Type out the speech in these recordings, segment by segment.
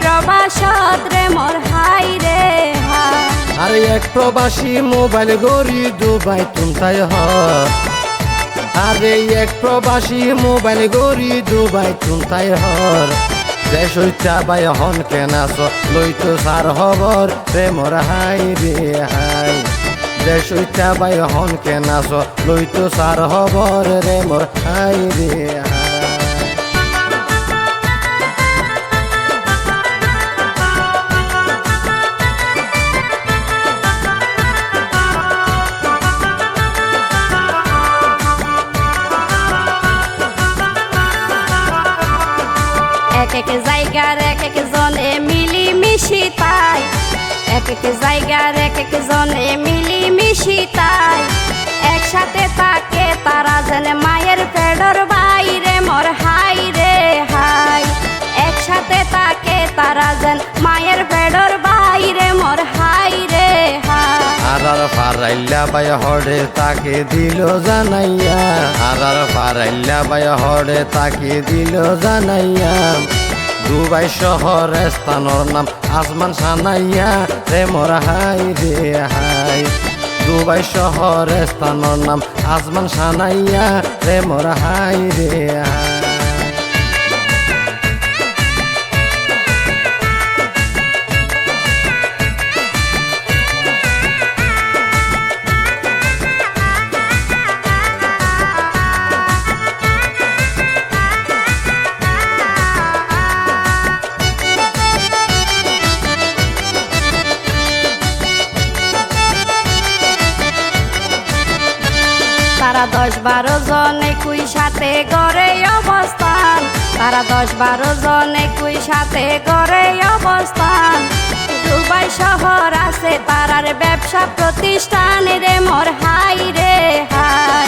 প্রবাসত রে মোর হাই রে আরে এক প্রবাসী মোবাইল গড়ি দুবাই তুমতাই হ আরে এক প্রবাসী মোবাইল গড়ি দুবাই তুমতাই হর দেশ হইতা বাই হন কেনাস লইতো সার হবর প্রেমর হাই রে হাই। দেশ হইতা বাই হন কেনাস লইতো সার হবর রে মোর হাই রে হাই। এক এক জায়গার এক এক জনে মিলি মিশি তাই। এক এক জায়গার এক এক জনে মিলি মিশি তাই। একসাথে তাকে তারা যেন মায়ের পেডর বাইরে, মোর হাইরে। হাই একসাথে তাকে তারা যেন মায়ের পেডর বাইরে মোর হাই রে হাই আরার ফারাইল্লা বাই হড়ে তাকে দিল জানাইয়া। আরার ফারাইল্লা বাই হড়ে তাকে দিল জানাইয়া। দুবাই শহর স্থানর নাম আসমান সানাইয়া। রে মোর হাই রে হাই দুবাই শহর স্থানর নাম আসমান সানাইয়া। রে মোর হাই রে হাই দশ বারো জন একুই সাথে গড়ে অবস্থান। তারা দশ বারো জন একুই সাথে গড়ে অবস্থান। দুবাই শহর আছে তারার ব্যবসা প্রতিষ্ঠান রে মোর হাই রে হাই।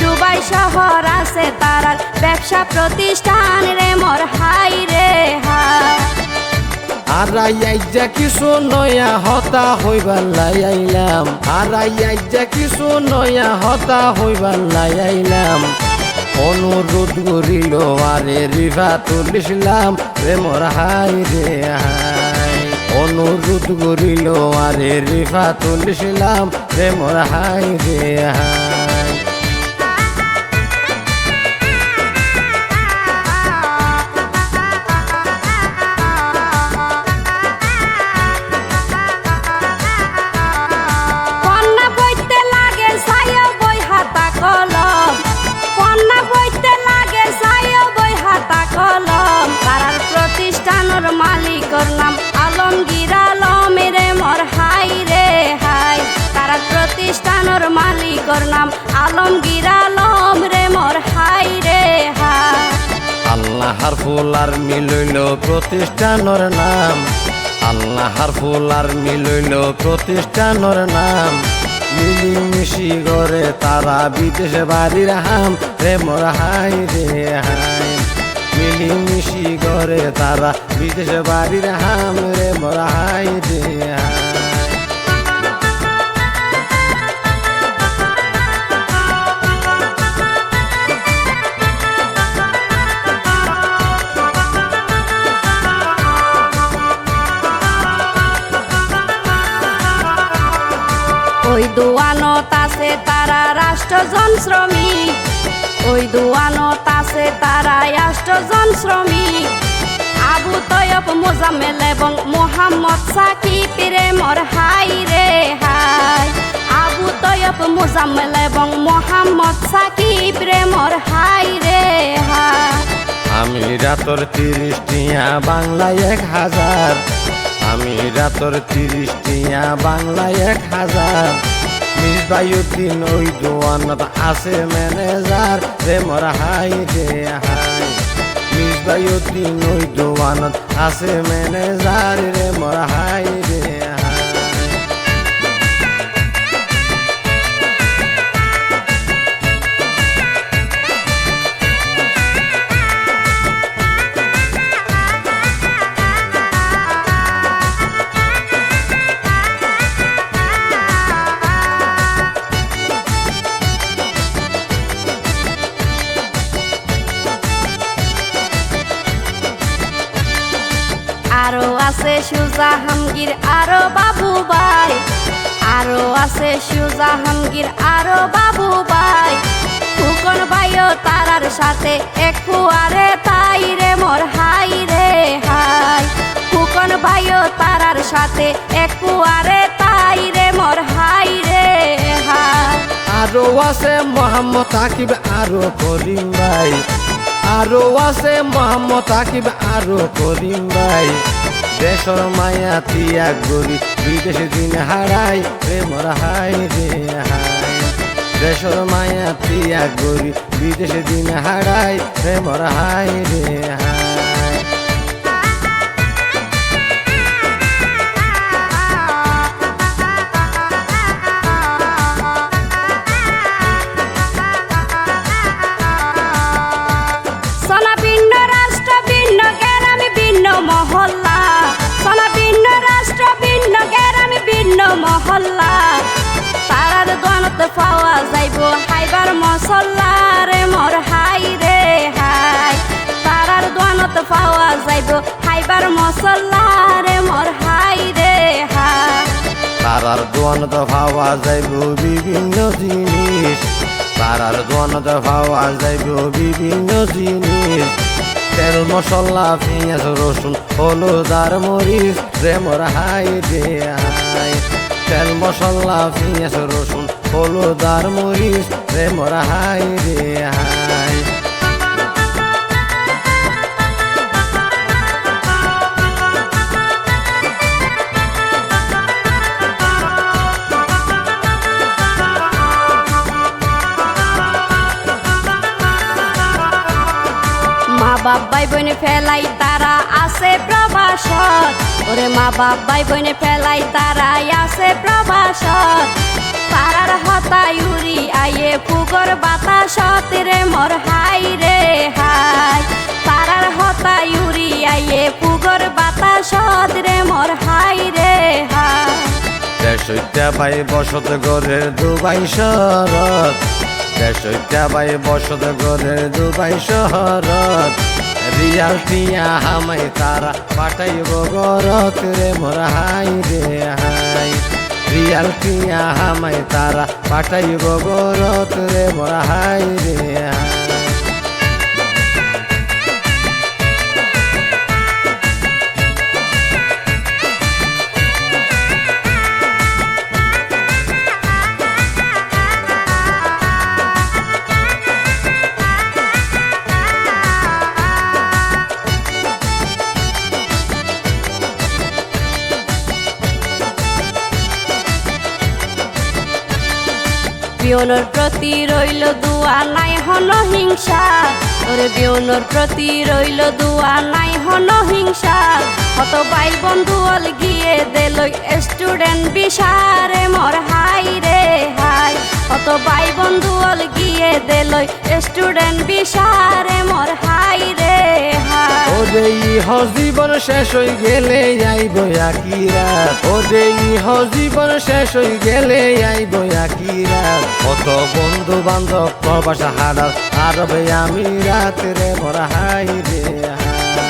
দুবাই শহর আছে তারার ব্যবসা প্রতিষ্ঠান রে মোর হাই রে হাই। কিছু নয়া হতা হইবার লাইলাম আর কিছু নয়া হতা হইবার লাইলাম অনুরোধ করিল, আরে রিভা তুলিসলাম প্রেমর হাই রে হাই। অনুরোধ করিল, আরে রিভা তুলিসলাম প্রেমর হাই রে হাই। প্রতিষ্ঠানের মালিকর নাম আলমগীর আলম রে মোর হাই রে হাই। আল্লাহর ফুলার মিলইল প্রতিষ্ঠানের নাম। আল্লাহর ফুলার মিলইল প্রতিষ্ঠানের নাম। মিলিমিশি করে তারা বিদেশে বাড়ির হাম। রে মোর হাই রে হাই। মিলিমিশি করে তারা বিদেশে বাড়ির হাম। রে মোর হাই রে হাই। ওই দোয়ানত আছে তারা রাষ্ট্রজন শ্রমিক। ওই দোয়ানত আছে তারা রাষ্ট্রজন শ্রমিক। আবু তয়ব মোজামেল এবং মোহাম্মদ সাকিব রে মোর হাই রে হাই। আবু তয়ব মোজামেল এবং মোহাম্মদ সাকিব রে মোর হাই রে হাই। আমি রাতর তিরিশ টিয়া বাংলায় এক হাজার। আমি রাতর তিরিশ টিয়া বাংলায় এক হাজার। মিসবাইউদ্দিন ওই দোয়ানত আছে ম্যানেজার রে মোর হাই রে হাই। মিসবাইউদ্দিন ওই দোয়ানত আছে ম্যানেজার রে মোর হাই সুজাহাঙ্গীর আরও বাবু ভাই আরও আছে সুজাহাঙ্গীর আরও বাবু ভাই ফুকন ভাইও তারার সাথে একু আরে তাই রে মোর হাই রে হাই। ফুকন ভাইও তারার সাথে একু আরে তাই রে মোর হাই রে হাই। আরও আছে মোহাম্মদ আকিব আরও করিম ভাই। আরও আছে মোহাম্মদ আকিব আরও করিম ভাই। দেশর মায়া তিয়াগ গরি বিদেশে দিন হারাই, প্রেমর হাই রে হাই দেশর মায়া তিয়াগ গরি বিদেশে দিন হারাই, প্রেমর হাই রে হাই যাইব হাইবার রে মোর হাই রে হাই। তারার দনত পাওয়া যাইব রে মোর হাই রে হাই। তারার দোয়ানত পাওয়া যাইব বিভিন্ন জিনিস। তারার দোয়ানত পাওয়া যাইব বিভিন্ন জিনিস। তেল, মশলা, পেঁয়াজ, রসুন, হলুদ আর মরিচ প্রেমর হাই রে হাই। তেল, মশলা, পেঁয়াজ, রসুন হলুদ আর মরিচ প্রেমর হাই রে হাই। মা বাপ ভাই বোনে ফেলাই তারা আছে প্রবাসত। ওরে মা বাপ ভাই বোনে ফেলাই তারাই আছে প্রবাসত। তারার হতাই উড়ি আইয়ে পুগর বাতাসত রে মোর হাই রে হাই। তারার হতাই উড়ি আইয়ে পুগর বাতাসত রে মোর হাই রে হাই। দেশইটা ভাই বসত গরের দুবাই শহরত। দেশইটা ভাই বসত গরের দুবাই শহরত। রিয়াল টিয়া হামাই তারা পাঠাইব গরত রে মোর হাই রে হাই। রিয়াল পিয়া হামাই তারা পাঠাইব গরত রে বড় হাই রে। বিয়নোর প্রতি রইল দুয়া নাই হলো হিংসা। ওরে বিয়নোর প্রতি রইল দুয়া নাই হলো হিংসা। কত ভাই বন্ধু অল গিয়ে দেলই স্টুডেন্ট বিশারে মোর হাই রে কত ভাই বন্ধু অল গিয়ে দেলই, স্টুডেন্ট বিশারে মোর হাই রে ওরে ইহ জীবন শেষ হয়ে গেলে আইব আকিরা। ওরে ইহ জীবন শেষ হয়ে গেলে আইব আকিরা। কত বন্ধু বান্ধব প্রবাস হারার আরবে আমি রাত্রে ভরা হাই রে।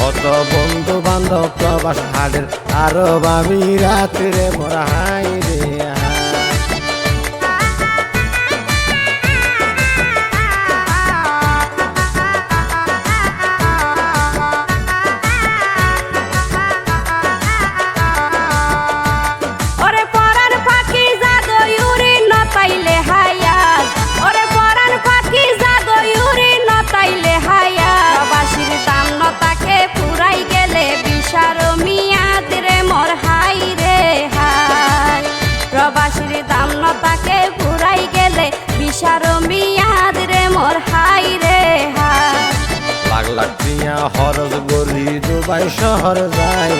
কত বন্ধু বান্ধব প্রবাস হাড়ের আরব আমি রাত্রে ভরা হাই রে টিয়া হরস গরি দুবাই শহর যায়।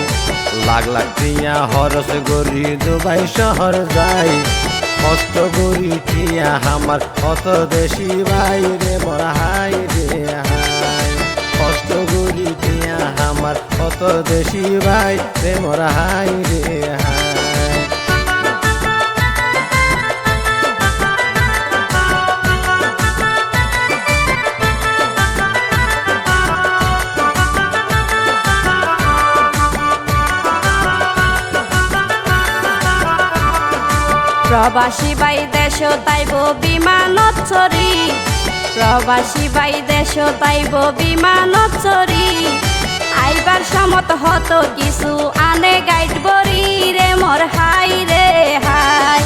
লাখ লাখ টিয়া হরস গরি দুবাই শহর যায়। কষ্ট গরি টিয়া, আমার কত দেশি ভাই রে মোর হাই রে, হাই। কষ্ট গরি টিয়া, আমার কত দেশি ভাই রে মোর হাই রে, হাই। প্রবাসী বাই দেশ তাইব বিমানত চরি প্রবাসী বাই দেশ তাইব বিমানত চরি আইবার সমত হত কিছু আনে গাইড বরি রে মোর হাই রে হাই।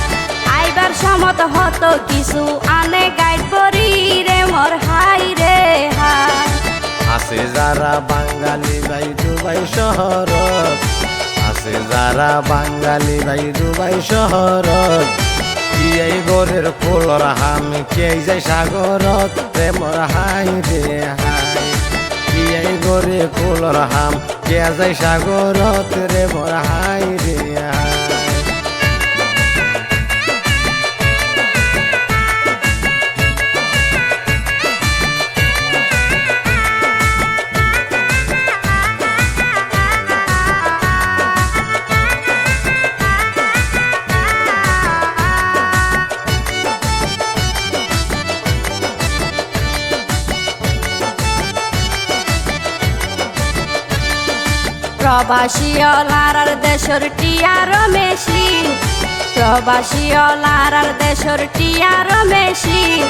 আইবার সমত হত কিছু আনে গাইড বরি রে মোর হাই রে হাই। আছে যারা বাঙালি ভাই দুবাই শহর। আছে যারা বাঙালি ভাই দুবাই শহর। গরের কোলর হাম কে যায় সাগরত প্রেমর হাই রে হাই। গরে কোলর হাম কে যায় সাগরত রে মর হাই রে প্রবাসী অলারার দেশর টিয়ার মেশিন। প্রবাসী অলারার দেশর টিয়ার মেশিন।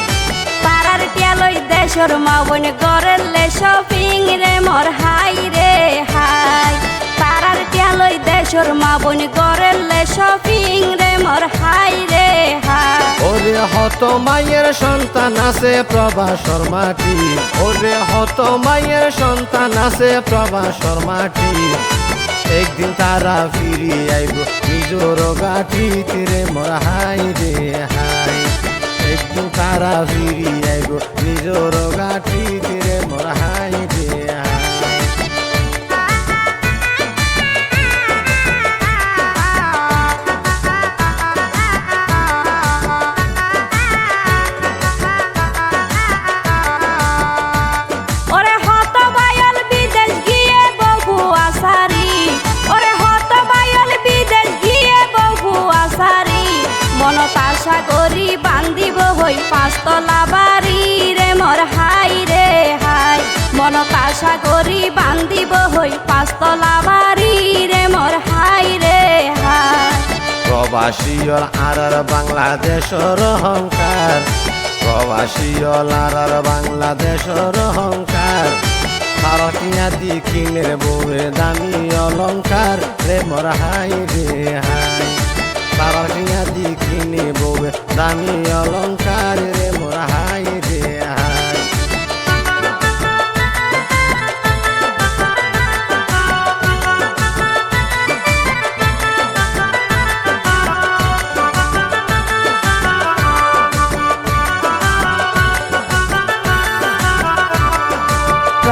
পাড়ার টিয়ালই দেশর মাবন গড়েলে শপিং রে মোর হাই রে হাই। পাড়ার টিয়ালই দেশর মাবন গড়েলে শপিং রে মোর হাই রে হাই। ওরে হত মায়ের সন্তান আছে প্রবাসর মাটি। ওরে হত মায়ের সন্তান আছে প্রবাসর মাটি। একদিন তারা ফিরিয়ে আইব। নিজর গাঠিতে তীরে মোর হাই রে হাই। একদিন তারা ফিরিয়ে আইব। নিজর গাঠিতে তীরে মোর রে হাই করি বান্দিব হই পাঁচতলা বাড়ি রে মোর হাই রে হাই। প্রবাসীয়র আরার বাংলাদেশর অহংকার। প্রবাসীয়ল আরার বাংলাদেশর অহংকার। ভারতীয়া দি কিনের বউয়ে দামি অলংকার রে মোর হাই রে হাই। ভারতীয়া দি কিনে বউয়ে দামি অলংকার রে মোর হাই রে হাই।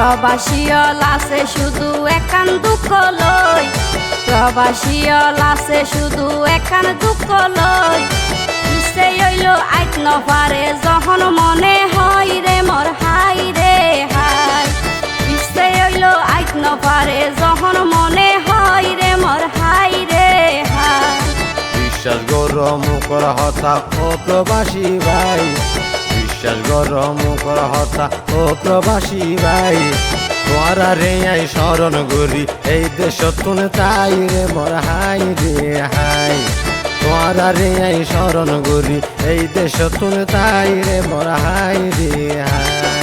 প্রবাসীয়ল আছে শুধু একান দুঃখ লই প্রবাসীয়ল আছে শুধু একান দুঃখ লই ইচ্ছে হইল আইত নপারে যখন মনে হয় রে মোর হাই রে হাই। ইচ্ছে হইল আইত নপারে যখন মনে হয় রে মোর হাই রে হাই। বিশ্বাস গরম কর হতা প্রবাসী ভাই। বিশ্বাস গরম কর হতা ও প্রবাসী ভাই। তোরা রে আই শরণ গরি এই দেশ তুন তাই রে মর হাই রে হাই। তোরা রে আই শরণ গরি এই দেশ তুন তাই রে মর হাই রে হাই।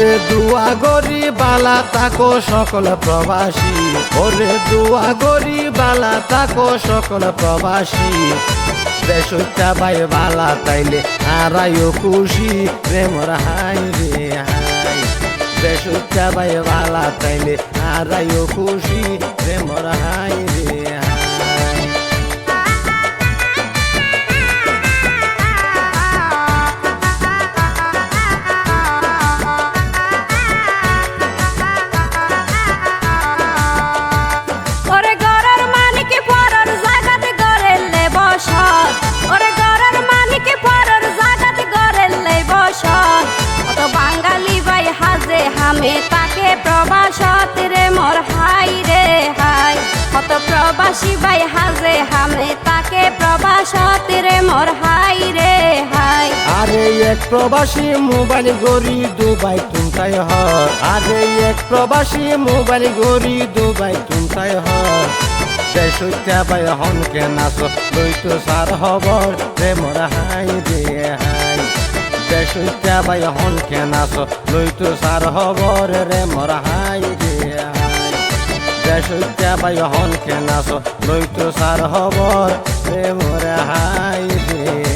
ওরে দুয়া গরি বালা তাকো সকল প্রবাসী। ওরে দুয়া গরি বালা তাকো সকল প্রবাসী। দেশটা বাই বালা, তাইলে আরাইও খুশি। প্রেমর হাই রে হাই। দেশটা বাই বালা, তাইলে আরাইও খুশি। প্রেমর হাই রে হাই। হামে তাকে প্রবাসত রে, মোর হাই রে, হাই। কত প্রবাসী বাই হাজে হামে তাকে প্রবাসত রে, মোর হাই রে, হাই। আরে এক প্রবাসী মোবাইল গড়ি দুবাই তুমতাই হর আরে এক প্রবাসী মোবাইল গড়ি দুবাই তুমতাই হর দেশ হইতে বাই হনকে নাচ লইতো সার হবর রে, মোর হাই রে, হাই। হইতে বাই হন কেনাস লইতো সার হবর রে মর হাই দেশ বাই হন কেনাস লইতো সার হবর রে মর হাই রে